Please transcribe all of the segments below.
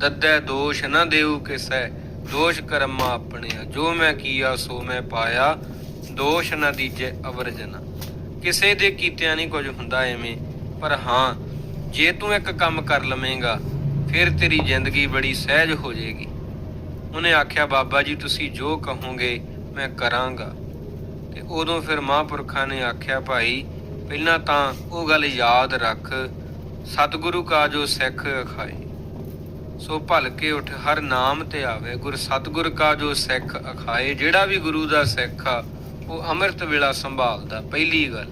ਦੱਦੈ ਦੋਸ਼ ਨਾ ਦੇਉ ਕਿਸੈ, ਦੋਸ਼ ਕਰਮਾ ਆਪਣਿਆ, ਜੋ ਮੈਂ ਕੀਆ ਸੋ ਮੈਂ ਪਾਇਆ, ਦੋਸ਼ ਨਾ ਦੀਜੈ ਅਵਰਜਨਾ। ਕਿਸੇ ਦੇ ਕੀਤਿਆਂ ਨਹੀਂ ਕੁਝ ਹੁੰਦਾ ਐਵੇਂ, ਪਰ ਹਾਂ, ਜੇ ਤੂੰ ਇੱਕ ਕੰਮ ਕਰ ਲਵੇਂਗਾ, ਫਿਰ ਤੇਰੀ ਜ਼ਿੰਦਗੀ ਬੜੀ ਸਹਿਜ ਹੋ ਜਾਏਗੀ। ਉਹਨੇ ਆਖਿਆ, ਬਾਬਾ ਜੀ, ਤੁਸੀਂ ਜੋ ਕਹੋਗੇ ਮੈਂ ਕਰਾਂਗਾ। ਤੇ ਉਦੋਂ ਫਿਰ ਮਹਾਂਪੁਰਖਾਂ ਨੇ ਆਖਿਆ, ਭਾਈ, ਪਹਿਲਾਂ ਤਾਂ ਉਹ ਗੱਲ ਯਾਦ ਰੱਖ, ਸਤਿਗੁਰੂ ਕਾ ਜੋ ਸਿੱਖ ਅਖਾਏ। ਸੋ ਭਲਕੇ ਉਠ, ਹਰ ਨਾਮ ਤੇ ਆਵੇ। ਗੁਰ ਸਤਿਗੁਰ ਕਾ ਜੋ ਸਿੱਖ ਅਖਾਏ, ਜਿਹੜਾ ਵੀ ਗੁਰੂ ਦਾ ਸਿੱਖ ਆ, ਉਹ ਅੰਮ੍ਰਿਤ ਵੇਲਾ ਸੰਭਾਲਦਾ। ਪਹਿਲੀ ਗੱਲ,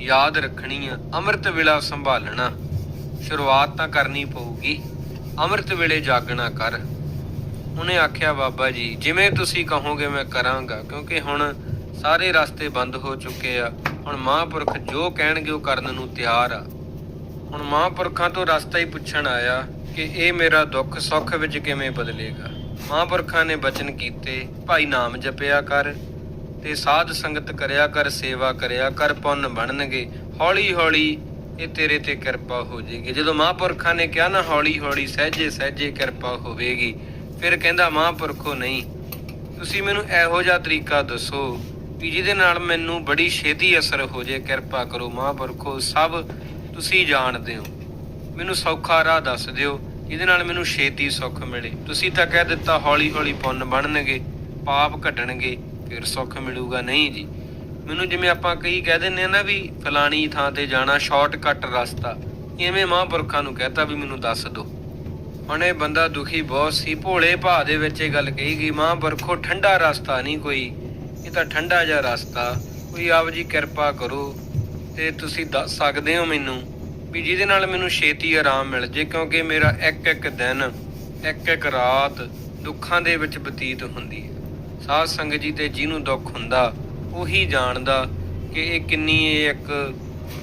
ਯਾਦ ਰੱਖਣੀ ਆ, ਅੰਮ੍ਰਿਤ ਵੇਲਾ ਸੰਭਾਲਣਾ। ਸ਼ੁਰੂਆਤ ਤਾਂ ਕਰਨੀ ਪਊਗੀ। ਅੰਮ੍ਰਿਤ ਵੇਲੇ ਜਾਗਣਾ ਕਰ। ਉਹਨੇ ਆਖਿਆ, ਬਾਬਾ ਜੀ, ਜਿਵੇਂ ਤੁਸੀਂ ਕਹੋਗੇ ਮੈਂ ਕਰਾਂਗਾ, ਕਿਉਂਕਿ ਹੁਣ ਸਾਰੇ ਰਸਤੇ ਬੰਦ ਹੋ ਚੁੱਕੇ ਆ। ਹੁਣ ਮਹਾਂਪੁਰਖ ਜੋ ਕਹਿਣਗੇ ਉਹ ਕਰਨ ਨੂੰ ਤਿਆਰ ਆ। ਹੁਣ ਮਹਾਂਪੁਰਖਾਂ ਤੋਂ ਰਸਤਾ ਹੀ ਪੁੱਛਣ ਆਇਆ। ਕਿ ਇਹ ਮੇਰਾ ਦੁੱਖ ਸੁੱਖ ਵਿੱਚ ਕਿਵੇਂ ਬਦਲੇਗਾ? ਮਹਾਂਪੁਰਖਾਂ ਨੇ ਬਚਨ ਕੀਤੇ, ਭਾਈ ਨਾਮ ਜਪਿਆ ਕਰ ਤੇ ਸਾਧ ਸੰਗਤ ਕਰਿਆ ਕਰ, ਸੇਵਾ ਕਰਿਆ ਕਰ, ਪੁੰਨ ਬਣਨਗੇ। ਹੌਲੀ ਹੌਲੀ ਇਹ ਤੇਰੇ ਤੇ ਕਿਰਪਾ ਹੋ ਜਾਏਗੀ। ਜਦੋਂ ਮਹਾਂਪੁਰਖਾਂ ਨੇ ਕਿਹਾ ਨਾ ਹੌਲੀ ਹੌਲੀ ਸਹਿਜੇ ਸਹਿਜੇ ਕਿਰਪਾ ਹੋਵੇਗੀ, ਫਿਰ ਕਹਿੰਦਾ, ਮਹਾਂਪੁਰਖੋ ਨਹੀਂ, ਤੁਸੀਂ ਮੈਨੂੰ ਇਹੋ ਜਿਹਾ ਤਰੀਕਾ ਦੱਸੋ ਵੀ ਜਿਹਦੇ ਨਾਲ ਮੈਨੂੰ ਬੜੀ ਛੇਤੀ ਅਸਰ ਹੋ ਜੇ ਕਿਰਪਾ ਕਰੋ ਮਹਾਂਪੁਰਖੋ, ਸਭ ਤੁਸੀਂ ਜਾਣਦੇ ਹੋ। ਮੈਨੂੰ ਸੌਖਾ ਰਾਹ ਦੱਸ ਦਿਓ। ਜਿਹਦੇ ਨਾਲ ਮੈਨੂੰ ਛੇਤੀ ਸੁੱਖ ਮਿਲੇ। ਤੁਸੀਂ ਤਾਂ ਕਹਿ ਦਿੱਤਾ ਹੌਲੀ ਹੌਲੀ ਪੁੰਨ ਬਣਨਗੇ, ਪਾਪ ਘਟਣਗੇ, ਫਿਰ ਸੁੱਖ ਮਿਲੂਗਾ ਨਹੀਂ ਜੀ। ਮੈਨੂੰ ਜਿਵੇਂ ਆਪਾਂ ਕਈ ਕਹਿ ਦਿੰਦੇ ਆ ਨਾ ਵੀ ਫਲਾਣੀ ਥਾਂ ਤੇ ਜਾਣਾ ਸ਼ਾਰਟਕਟ ਰਸਤਾ ਐਵੇਂ ਮਹਾਂਪੁਰਖਾਂ ਨੂੰ ਕਹਤਾ ਵੀ ਮੈਨੂੰ ਦੱਸ ਦਿਓ ਹੁਣ ਇਹ ਬੰਦਾ ਦੁਖੀ ਬਹੁਤ ਸੀ, ਭੋਲੇ ਭਾਅ ਦੇ ਵਿੱਚ ਇਹ ਗੱਲ ਕਹੀ ਗਈ, ਮਹਾਂਪੁਰਖੋ, ਠੰਡਾ ਰਸਤਾ ਨਹੀਂ ਕੋਈ। ਇਹ ਤਾਂ ਠੰਡਾ ਜਿਹਾ ਰਸਤਾ। ਕੋਈ ਆਪ ਜੀ ਕਿਰਪਾ ਕਰੋ ਤੇ ਤੁਸੀਂ ਦੱਸ ਸਕਦੇ ਹੋ ਮੈਨੂੰ ਵੀ ਜਿਹਦੇ ਨਾਲ ਮੈਨੂੰ ਛੇਤੀ ਆਰਾਮ ਮਿਲ ਜੇ, ਕਿਉਂਕਿ ਮੇਰਾ ਇੱਕ ਇੱਕ ਦਿਨ ਇੱਕ ਇੱਕ ਰਾਤ ਦੁੱਖਾਂ ਦੇ ਵਿੱਚ ਬਤੀਤ ਹੁੰਦੀ ਹੈ। ਸਾਧ ਸੰਗਤ ਜੀ ਤੇ ਜਿਹਨੂੰ ਦੁੱਖ ਹੁੰਦਾ, ਉਹੀ ਜਾਣਦਾ ਕਿ ਇਹ ਕਿੰਨੀ ਇਹ ਇੱਕ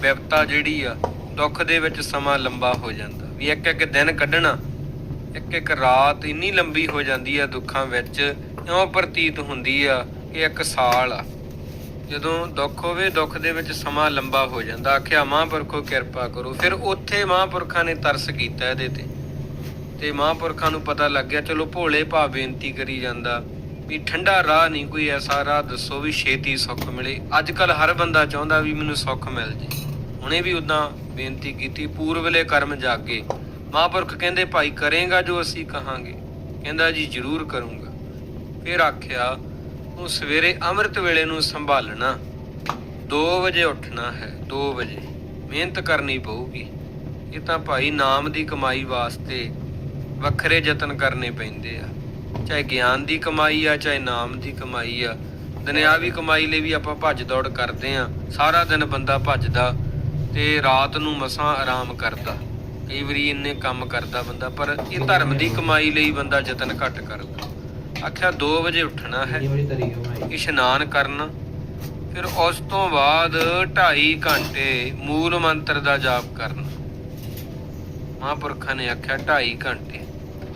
ਵਿਪਤਾ ਜਿਹੜੀ ਆ, ਦੁੱਖ ਦੇ ਵਿੱਚ ਸਮਾਂ ਲੰਬਾ ਹੋ ਜਾਂਦਾ। ਵੀ ਇੱਕ ਇੱਕ ਦਿਨ ਕੱਢਣਾ ਇੱਕ ਇੱਕ ਰਾਤ ਇੰਨੀ ਲੰਬੀ ਹੋ ਜਾਂਦੀ ਆ ਦੁੱਖਾਂ ਵਿੱਚ, ਇਉਂ ਪ੍ਰਤੀਤ ਹੁੰਦੀ ਆ ਕਿ ਇੱਕ ਸਾਲ ਆ। ਜਦੋਂ ਦੁੱਖ ਹੋਵੇ, ਦੁੱਖ ਦੇ ਵਿੱਚ ਸਮਾਂ ਲੰਬਾ ਹੋ ਜਾਂਦਾ। ਆਖਿਆ, ਮਹਾਂਪੁਰਖੋ, ਕਿਰਪਾ ਕਰੋ। ਫਿਰ ਉੱਥੇ ਮਹਾਂਪੁਰਖਾਂ ਨੇ ਤਰਸ ਕੀਤਾ ਇਹਦੇ ਤੇ। ਤੇ ਮਹਾਂਪੁਰਖਾਂ ਨੂੰ ਪਤਾ ਲੱਗ ਗਿਆ, ਚਲੋ ਭੋਲੇ ਭਾ ਬੇਨਤੀ ਕਰੀ ਜਾਂਦਾ ਵੀ ਠੰਡਾ ਰਾਹ ਨਹੀਂ, ਕੋਈ ਐਸਾ ਰਾਹ ਦੱਸੋ ਵੀ ਛੇਤੀ ਸੁੱਖ ਮਿਲੇ। ਅੱਜ ਕੱਲ ਹਰ ਬੰਦਾ ਚਾਹੁੰਦਾ ਵੀ ਮੈਨੂੰ ਸੁੱਖ ਮਿਲ ਜੇ। ਹੁਣੇ ਵੀ ਉਦਾਂ ਬੇਨਤੀ ਕੀਤੀ ਪੂਰਵਲੇ ਕਰਮ ਜਾਗੇ। ਮਹਾਂਪੁਰਖ ਕਹਿੰਦੇ, ਭਾਈ ਕਰੇਗਾ ਜੋ ਅਸੀਂ ਕਹਾਂਗੇ। ਕਹਿੰਦਾ, ਜੀ ਜ਼ਰੂਰ ਕਰੂੰਗਾ। ਫਿਰ ਆਖਿਆ ਉਹ ਸਵੇਰੇ ਅੰਮ੍ਰਿਤ ਵੇਲੇ ਨੂੰ ਸੰਭਾਲਣਾ। 2 ਵਜੇ ਉੱਠਣਾ ਹੈ 2 ਵਜੇ। ਮਿਹਨਤ ਕਰਨੀ ਪਊਗੀ। ਇਹ ਤਾਂ ਭਾਈ ਨਾਮ ਦੀ ਕਮਾਈ ਵਾਸਤੇ ਵੱਖਰੇ ਯਤਨ ਕਰਨੇ ਪੈਂਦੇ ਆ। ਚਾਹੇ ਗਿਆਨ ਦੀ ਕਮਾਈ ਆ, ਚਾਹੇ ਨਾਮ ਦੀ ਕਮਾਈ ਆ। ਦੁਨਿਆਵੀ ਕਮਾਈ ਲਈ ਵੀ ਆਪਾਂ ਭੱਜ ਦੌੜ ਕਰਦੇ ਆ। ਸਾਰਾ ਦਿਨ ਬੰਦਾ ਭੱਜਦਾ ਤੇ ਰਾਤ ਨੂੰ ਮਸਾਂ ਆਰਾਮ ਕਰਦਾ। ਕਈ ਵਾਰੀ ਇੰਨੇ ਕੰਮ ਕਰਦਾ ਬੰਦਾ, ਪਰ ਇਹ ਧਰਮ ਦੀ ਕਮਾਈ ਲਈ ਬੰਦਾ ਯਤਨ ਘੱਟ ਕਰਦਾ। ਆਖਿਆ 2 ਵਜੇ ਉੱਠਣਾ ਹੈ। ਇਸ਼ਨਾਨ ਕਰਨਾ। ਫਿਰ ਉਸ ਤੋਂ ਬਾਅਦ 2.5 ਘੰਟੇ ਮੂਲ ਮੰਤਰ ਦਾ ਜਾਪ ਕਰਨਾ। ਮਹਾਂਪੁਰਖਾਂ ਨੇ ਆਖਿਆ 2.5 ਘੰਟੇ।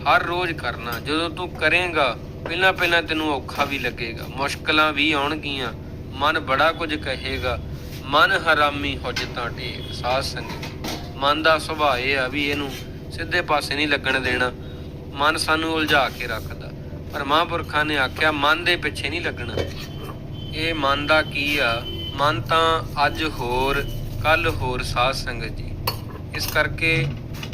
ਹਰ ਰੋਜ਼ ਕਰਨਾ। ਜਦੋਂ ਤੂੰ ਕਰੇਂਗਾ ਪਹਿਲਾਂ ਪਹਿਲਾਂ ਤੈਨੂੰ ਔਖਾ ਵੀ ਲੱਗੇਗਾ। ਮੁਸ਼ਕਲਾਂ ਵੀ ਆਉਣਗੀਆਂ। ਮਨ ਬੜਾ ਕੁਝ ਕਹੇਗਾ। ਮਨ ਹਰਾਮੀ ਹੁਜਤਾਂ ਟੇਕ। ਸਾਧ ਸੰਗਤ ਮਨ ਦਾ ਸੁਭਾਅ ਇਹ ਆ ਵੀ ਇਹਨੂੰ ਸਿੱਧੇ ਪਾਸੇ ਨਹੀਂ ਲੱਗਣ ਦੇਣਾ। ਮਨ ਸਾਨੂੰ ਉਲਝਾ ਕੇ ਰੱਖਦਾ। ਪਰ ਮਹਾਂਪੁਰਖਾਂ ਨੇ ਆਖਿਆ, ਮਨ ਦੇ ਪਿੱਛੇ ਨਹੀਂ ਲੱਗਣਾ। ਇਹ ਮਨ ਦਾ ਕੀ ਆ? ਮਨ ਤਾਂ ਅੱਜ ਹੋਰ ਕੱਲ ਹੋਰ ਸਾਧ ਸੰਗਤ ਜੀ। ਇਸ ਕਰਕੇ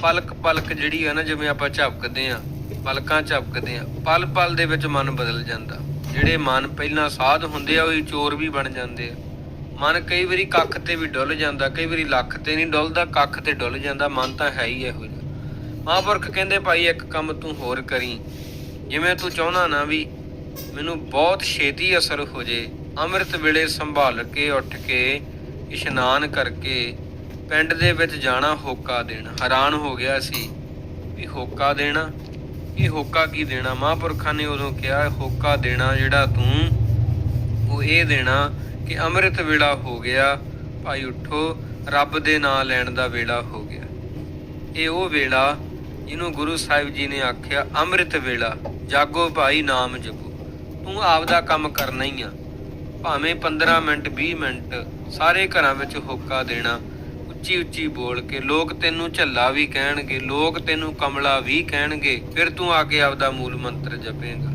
ਪਲਕ ਪਲਕ ਜਿਹੜੀ ਆ ਨਾ, ਜਿਵੇਂ ਆਪਾਂ ਝਪਕਦੇ ਆ ਪਲਕਾਂ ਝਪਕਦੇ ਆ ਪਲ ਪਲ ਦੇ ਵਿੱਚ ਮਨ ਬਦਲ ਜਾਂਦਾ। ਜਿਹੜੇ ਮਨ ਪਹਿਲਾਂ ਸਾਧ ਹੁੰਦੇ ਆ, ਉਹ ਚੋਰ ਵੀ ਬਣ ਜਾਂਦੇ ਆ। ਮਨ ਕਈ ਵਾਰੀ ਕੱਖ ਤੇ ਵੀ ਡੁੱਲ ਜਾਂਦਾ, ਕਈ ਵਾਰੀ ਲੱਖ ਤੇ ਨਹੀਂ ਡੁੱਲਦਾ, ਕੱਖ ਤੇ ਡੁੱਲ ਜਾਂਦਾ, ਮਨ ਤਾਂ ਹੈ ਹੀ ਇਹੋ ਜਿਹਾ। ਮਹਾਂਪੁਰਖ ਕਹਿੰਦੇ, ਭਾਈ, ਇੱਕ ਕੰਮ ਤੂੰ ਹੋਰ ਕਰੀ। ਜਿਵੇਂ ਤੂੰ ਚਾਹੁੰਦਾ ਨਾ ਵੀ ਮੈਨੂੰ ਬਹੁਤ ਛੇਤੀ ਅਸਰ ਹੋ ਜੇ, ਅੰਮ੍ਰਿਤ ਵੇਲੇ ਸੰਭਾਲ ਕੇ ਉੱਠ ਕੇ ਇਸ਼ਨਾਨ ਕਰਕੇ ਪਿੰਡ ਦੇ ਵਿੱਚ ਜਾਣਾ ਹੋਕਾ ਦੇਣਾ। ਹੈਰਾਨ ਹੋ ਗਿਆ ਸੀ ਵੀ ਹੋਕਾ ਦੇਣਾ? ਇਹ ਹੋਕਾ ਕੀ ਦੇਣਾ? ਮਹਾਂਪੁਰਖਾਂ ਨੇ ਉਦੋਂ ਕਿਹਾ, ਹੋਕਾ ਦੇਣਾ ਜਿਹੜਾ ਤੂੰ, ਉਹ ਇਹ ਦੇਣਾ ਕਿ ਅੰਮ੍ਰਿਤ ਵੇਲਾ ਹੋ ਗਿਆ, ਭਾਈ ਉਠੋ, ਰੱਬ ਦੇ ਨਾਂ ਲੈਣ ਦਾ ਵੇਲਾ ਹੋ ਗਿਆ। ਇਹ ਉਹ ਵੇਲਾ ਜਿਹਨੂੰ ਗੁਰੂ ਸਾਹਿਬ ਜੀ ਨੇ ਆਖਿਆ, ਅੰਮ੍ਰਿਤ ਵੇਲਾ। ਜਾਗੋ ਭਾਈ, ਨਾਮ ਜਪੋ। ਤੂੰ ਆਪਦਾ ਕੰਮ ਕਰਨਾ ਹੀ ਆ। ਭਾਵੇਂ 15 ਮਿੰਟ 20 ਮਿੰਟ, ਸਾਰੇ ਘਰਾਂ ਵਿੱਚ ਹੋਕਾ ਦੇਣਾ, ਉੱਚੀ ਉੱਚੀ ਬੋਲ ਕੇ, ਲੋਕ ਤੈਨੂੰ ਝੱਲਾ ਵੀ ਕਹਿਣਗੇ, ਲੋਕ ਤੈਨੂੰ ਕਮਲਾ ਵੀ ਕਹਿਣਗੇ, ਫਿਰ ਤੂੰ ਆ ਕੇ ਆਪਦਾ ਮੂਲ ਮੰਤਰ ਜਪੇਂਗਾ।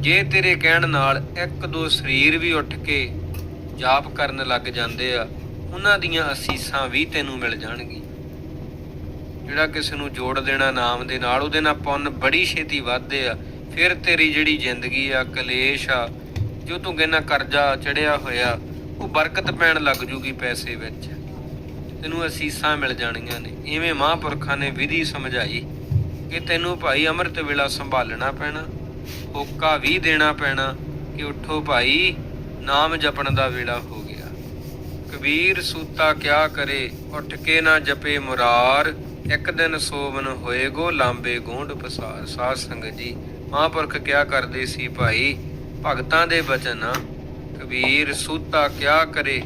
ਜੇ ਤੇਰੇ ਕਹਿਣ ਨਾਲ ਇੱਕ ਦੋ ਸਰੀਰ ਵੀ ਉੱਠ ਕੇ ਜਾਪ ਕਰਨ ਲੱਗ ਜਾਂਦੇ ਆ, ਉਹਨਾਂ ਦੀਆਂ ਅਸੀਸਾਂ ਵੀ ਤੈਨੂੰ ਮਿਲ ਜਾਣਗੀਆਂ। ਜਿਹੜਾ ਕਿਸੇ ਨੂੰ ਜੋੜ ਦੇਣਾ, ਨਾਮ ਦੇ ਨਾਲ, ਉਹਦੇ ਨਾਲ ਪੁੰਨ ਬੜੀ ਛੇਤੀ ਵੱਧਦੇ ਆ। ਫਿਰ ਤੇਰੀ ਜਿਹੜੀ ਜ਼ਿੰਦਗੀ ਆ, ਕਲੇਸ਼ ਆ, ਜੋ ਤੂੰ ਕਹਿੰਦਾ ਕਰਜ਼ਾ ਚੜਿਆ ਹੋਇਆ, ਉਹ ਬਰਕਤ ਪੈਣ ਲੱਗ ਜੂਗੀ ਪੈਸੇ ਵਿੱਚ। ਤੈਨੂੰ ਅਸੀਸਾਂ ਮਿਲ ਜਾਣੀਆਂ ਨੇ। ਇਵੇਂ ਮਹਾਂਪੁਰਖਾਂ ਨੇ ਵਿਧੀ ਸਮਝਾਈ ਕਿ ਤੈਨੂੰ ਭਾਈ ਅੰਮ੍ਰਿਤ ਵੇਲਾ ਸੰਭਾਲਣਾ ਪੈਣਾ, ਹੋਕਾ ਵੀ ਦੇਣਾ ਪੈਣਾ ਕਿ ਉੱਠੋ ਭਾਈ, ਨਾਮ ਜਪਣ ਦਾ ਵੇਲਾ ਹੋ ਗਿਆ। ਕਬੀਰ ਸੂਤਾ ਕਿਆ ਕਰੇ, ਉੱਠ ਕੇ ਨਾ ਜਪੇ ਮੁਰਾਰ। ਇੱਕ ਦਿਨ ਸੋਵਨ ਹੋਏਗੋ ਲਾਂਬੇ ਗੂੰਡ ਪਸਾਰ। ਸਾਧ ਸੰਗਤ ਜੀ, ਮਹਾਂਪੁਰਖ ਕਿਆ ਕਰਦੇ ਸੀ ਭਾਈ? ਭਗਤਾਂ ਦੇ ਬਚਨ ਆ। ਕਬੀਰ ਸੂਤਾ ਕਿਆ ਕਰੇ?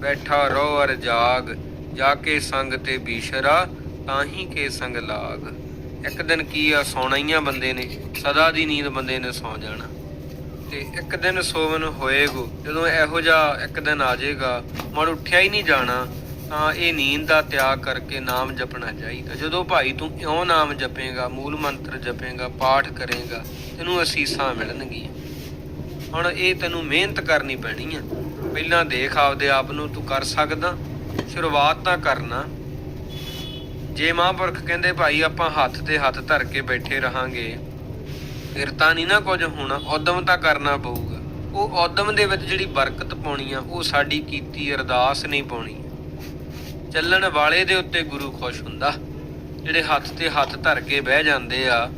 ਬੈਠਾ ਰੋ ਅਰ ਜਾਗ। ਜਾ ਕੇ ਸੰਗ ਤੇ ਬੀਸ਼ਰਾ ਤਾਹੀ ਕੇ ਸੰਗ ਲਾਗ। ਇੱਕ ਦਿਨ ਕੀ ਆ ਸੌਣਾ ਹੀ ਆ ਬੰਦੇ ਨੇ, ਸਦਾ ਦੀ ਨੀਂਦ ਬੰਦੇ ਨੇ ਸੌ ਜਾਣਾ। ਤੇ ਇੱਕ ਦਿਨ ਸੋਵਨ ਹੋਏਗੋ ਜਦੋਂ ਇਹੋ ਜਿਹਾ ਇੱਕ ਦਿਨ ਆ ਜਾਏਗਾ, ਮਨ ਉੱਠਿਆ ਹੀ ਨਹੀਂ ਜਾਣਾ। ਤਾਂ ਇਹ ਨੀਂਦ ਦਾ ਤਿਆਗ ਕਰਕੇ ਨਾਮ ਜਪਣਾ ਚਾਹੀਦਾ। ਜਦੋਂ ਭਾਈ ਤੂੰ ਇਉਂ ਨਾਮ ਜਪੇਗਾ, ਮੂਲ ਮੰਤਰ ਜਪੇਗਾ, ਪਾਠ ਕਰੇਗਾ, ਤੈਨੂੰ ਅਸੀਸਾਂ ਮਿਲਣਗੀਆਂ। ਹੁਣ ਇਹ ਤੈਨੂੰ ਮਿਹਨਤ ਕਰਨੀ ਪੈਣੀ ਆ। ਪਹਿਲਾਂ ਦੇਖ ਆਪਦੇ ਆਪ ਨੂੰ ਤੂੰ ਕਰ ਸਕਦਾ, ਸ਼ੁਰੂਆਤ ਤਾਂ ਕਰਨਾ। ਜੇ ਮਹਾਂਪੁਰਖ ਕਹਿੰਦੇ, ਭਾਈ, ਆਪਾਂ ਹੱਥ ਤੇ ਹੱਥ ਧਰ ਕੇ ਬੈਠੇ ਰਹਾਂਗੇ, ਫਿਰ ਤਾਂ ਨਹੀਂ ਨਾ ਕੁਝ ਹੋਣਾ ਉਦਮ ਤਾਂ ਕਰਨਾ ਪਊਗਾ। ਉਹ ਉਦਮ ਦੇ ਵਿੱਚ ਜਿਹੜੀ ਬਰਕਤ ਪਾਉਣੀ ਆ, ਉਹ ਸਾਡੀ ਕੀਤੀ ਅਰਦਾਸ ਨਹੀਂ ਪਾਉਣੀ। ਚੱਲਣ ਵਾਲੇ ਦੇ ਉੱਤੇ ਗੁਰੂ ਖੁਸ਼ ਹੁੰਦਾ। ਜਿਹੜੇ ਹੱਥ ਤੇ ਹੱਥ ਧਰ ਕੇ ਬਹਿ ਜਾਂਦੇ ਆ,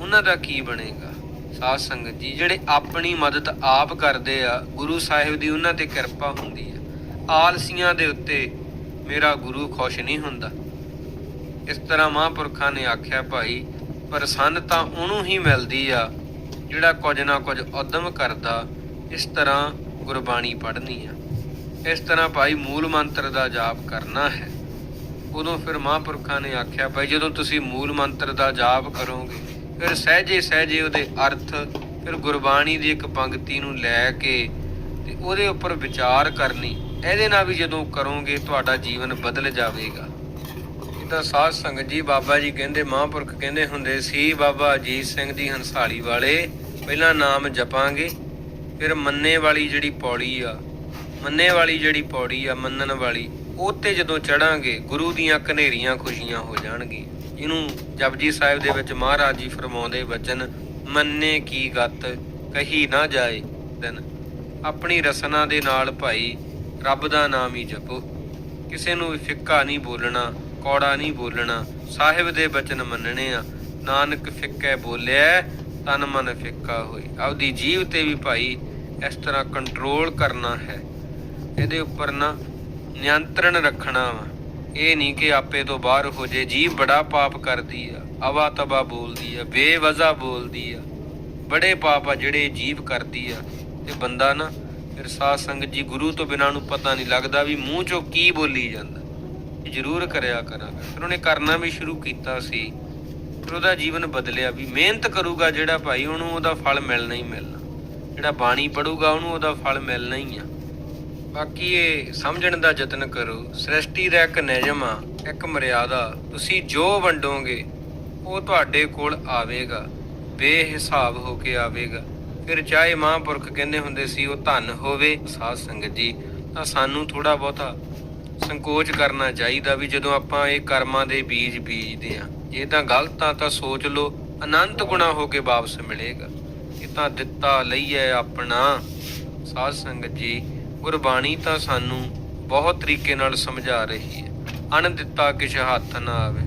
ਉਹਨਾਂ ਦਾ ਕੀ ਬਣੇਗਾ? ਸਾਧ ਸੰਗਤ ਜੀ, ਜਿਹੜੇ ਆਪਣੀ ਮਦਦ ਆਪ ਕਰਦੇ ਆ, ਗੁਰੂ ਸਾਹਿਬ ਦੀ ਉਹਨਾਂ ਤੇ ਕਿਰਪਾ ਹੁੰਦੀ ਆ। ਆਲਸੀਆਂ ਦੇ ਉੱਤੇ ਮੇਰਾ ਗੁਰੂ ਖੁਸ਼ ਨਹੀਂ ਹੁੰਦਾ। ਇਸ ਤਰ੍ਹਾਂ ਮਹਾਂਪੁਰਖਾਂ ਨੇ ਆਖਿਆ, ਭਾਈ ਪ੍ਰਸੰਨਤਾ ਉਹਨੂੰ ਹੀ ਮਿਲਦੀ ਆ, ਜਿਹੜਾ ਕੁਝ ਨਾ ਕੁਝ ਉਦਮ ਕਰਦਾ, ਇਸ ਤਰ੍ਹਾਂ ਗੁਰਬਾਣੀ ਪੜ੍ਹਨੀ ਆ। ਇਸ ਤਰ੍ਹਾਂ ਭਾਈ ਮੂਲ ਮੰਤਰ ਦਾ ਜਾਪ ਕਰਨਾ ਹੈ। ਉਦੋਂ ਫਿਰ ਮਹਾਂਪੁਰਖਾਂ ਨੇ ਆਖਿਆ, ਭਾਈ ਜਦੋਂ ਤੁਸੀਂ ਮੂਲ ਮੰਤਰ ਦਾ ਜਾਪ ਕਰੋਗੇ, ਫਿਰ ਸਹਿਜੇ ਸਹਿਜੇ ਉਹਦੇ ਅਰਥ, ਫਿਰ ਗੁਰਬਾਣੀ ਦੀ ਇੱਕ ਪੰਕਤੀ ਨੂੰ ਲੈ ਕੇ ਤੇ ਉਹਦੇ ਉੱਪਰ ਵਿਚਾਰ ਕਰਨੀ, ਇਹਦੇ ਨਾਲ ਵੀ ਜਦੋਂ ਕਰੋਗੇ ਤੁਹਾਡਾ ਜੀਵਨ ਬਦਲ ਜਾਵੇਗਾ। ਇਹ ਤਾਂ ਸਾਧ ਸੰਗਤ ਜੀ ਬਾਬਾ ਜੀ ਕਹਿੰਦੇ, ਮਹਾਂਪੁਰਖ ਕਹਿੰਦੇ ਹੁੰਦੇ ਸੀ, ਬਾਬਾ ਅਜੀਤ ਸਿੰਘ ਜੀ ਹੰਸਾਲੀ ਵਾਲੇ ਪਹਿਲਾਂ ਨਾਮ ਜਪਾਂਗੇ, ਫਿਰ ਮੰਨੇ ਵਾਲੀ ਜਿਹੜੀ ਪੌੜੀ ਆ ਮੰਨੇ ਵਾਲੀ ਜਿਹੜੀ ਪੌੜੀ ਆ, ਮੰਨਣ ਵਾਲੀ ਉਹ ਤੇ ਜਦੋਂ ਚੜਾਂਗੇ, ਗੁਰੂ ਦੀਆਂ ਕਨੇਰੀਆਂ ਖੁਸ਼ੀਆਂ ਹੋ ਜਾਣਗੀਆਂ। ਇਹਨੂੰ ਜਪਜੀ ਸਾਹਿਬ ਦੇ ਵਿੱਚ ਮਹਾਰਾਜ ਜੀ ਫਰਮਾਉਂਦੇ ਵਚਨ ਮੰਨੇ ਕੀ ਗਤ, ਕਹੀ ਨਾ ਜਾਏ ਦਿਨ ਆਪਣੀ ਰਸਨਾ ਦੇ ਨਾਲ ਭਾਈ, ਰੱਬ ਦਾ ਨਾਮ ਹੀ ਜਪੋ। ਕਿਸੇ ਨੂੰ ਵੀ ਫਿੱਕਾ ਨਹੀਂ ਬੋਲਣਾ, ਕੌੜਾ ਨਹੀਂ ਬੋਲਣਾ, ਸਾਹਿਬ ਦੇ ਬਚਨ ਮੰਨਣੇ ਆ। ਨਾਨਕ ਫਿੱਕੈ ਬੋਲਿਆ ਤਨ ਮਨ ਫਿੱਕਾ ਹੋਈ ਆਪਦੀ ਜੀਵ ਤੇ ਵੀ ਭਾਈ, ਇਸ ਤਰ੍ਹਾਂ ਕੰਟਰੋਲ ਕਰਨਾ ਹੈ। ਇਹਦੇ ਉੱਪਰ ਨਾ ਨਿਯੰਤਰਣ ਰੱਖਣਾ ਵਾ। ਇਹ ਨਹੀਂ ਕਿ ਆਪੇ ਤੋਂ ਬਾਹਰ ਹੋ ਜੇ ਜੀਵ ਬੜਾ ਪਾਪ ਕਰਦੀ ਆ, ਅਵਾ ਤਬਾ ਬੋਲਦੀ ਆ, ਬੇਵਜ਼ਾ ਬੋਲਦੀ ਆ। ਬੜੇ ਪਾਪ ਆ ਜਿਹੜੇ ਜੀਵ ਕਰਦੀ ਆ। ਤੇ ਬੰਦਾ ਨਾ ਫਿਰ ਸਾਧ ਸੰਗਤ ਜੀ ਗੁਰੂ ਤੋਂ ਬਿਨਾਂ ਨੂੰ ਪਤਾ ਨਹੀਂ ਲੱਗਦਾ ਵੀ ਮੂੰਹ ਚੋਂ ਕੀ ਬੋਲੀ ਜਾਂਦਾ। ਇਹ ਜ਼ਰੂਰ ਕਰਿਆ ਕਰਾਂਗਾ। ਫਿਰ ਉਹਨੇ ਕਰਨਾ ਵੀ ਸ਼ੁਰੂ ਕੀਤਾ ਸੀ। ਫਿਰ ਉਹਦਾ ਜੀਵਨ ਬਦਲਿਆ ਵੀ ਮਿਹਨਤ ਕਰੂਗਾ ਜਿਹੜਾ ਭਾਈ, ਉਹਨੂੰ ਉਹਦਾ ਫਲ ਮਿਲਣਾ ਹੀ ਮਿਲਣਾ। ਜਿਹੜਾ ਬਾਣੀ ਪੜੂਗਾ ਉਹਨੂੰ ਉਹਦਾ ਫਲ ਮਿਲਣਾ ਹੀ ਆ। ਬਾਕੀ ਇਹ ਸਮਝਣ ਦਾ ਯਤਨ ਕਰੋ, ਸ੍ਰਿਸ਼ਟੀ ਦਾ ਇੱਕ ਨਿਯਮ ਆ, ਇੱਕ ਮਰਿਆਦਾ ਤੁਸੀਂ ਜੋ ਵੰਡੋਗੇ, ਉਹ ਤੁਹਾਡੇ ਕੋਲ ਆਵੇਗਾ, ਬੇਹਿਸਾਬ ਹੋ ਕੇ ਆਵੇਗਾ। ਫਿਰ ਚਾਹੇ ਮਹਾਂਪੁਰਖ ਕਹਿੰਦੇ ਹੁੰਦੇ ਸੀ, ਉਹ ਧਨ ਹੋਵੇ, ਸਾਧ ਸੰਗਤ ਜੀ। ਤਾਂ ਸਾਨੂੰ ਥੋੜਾ ਬਹੁਤਾ ਸੰਕੋਚ ਕਰਨਾ ਚਾਹੀਦਾ ਵੀ ਜਦੋਂ ਆਪਾਂ ਇਹ ਕਰਮਾਂ ਦੇ ਬੀਜ ਬੀਜਦੇ ਆ ਇਹ ਤਾਂ ਗਲਤ ਆ, ਤਾਂ ਸੋਚ ਲਓ, ਅਨੰਤ ਗੁਣਾ ਹੋ ਕੇ ਵਾਪਸ ਮਿਲੇਗਾ। ਇਹ ਤਾਂ ਦਿੱਤਾ ਲਈਏ ਆਪਣਾ। ਸਾਧ ਸੰਗਤ ਜੀ ਗੁਰਬਾਣੀ ਤਾਂ ਸਾਨੂੰ ਬਹੁਤ ਤਰੀਕੇ ਨਾਲ ਸਮਝਾ ਰਹੀ ਹੈ। ਅਣ ਦਿੱਤਾ ਕਿਛ ਹੱਥ ਨਾ ਆਵੇ।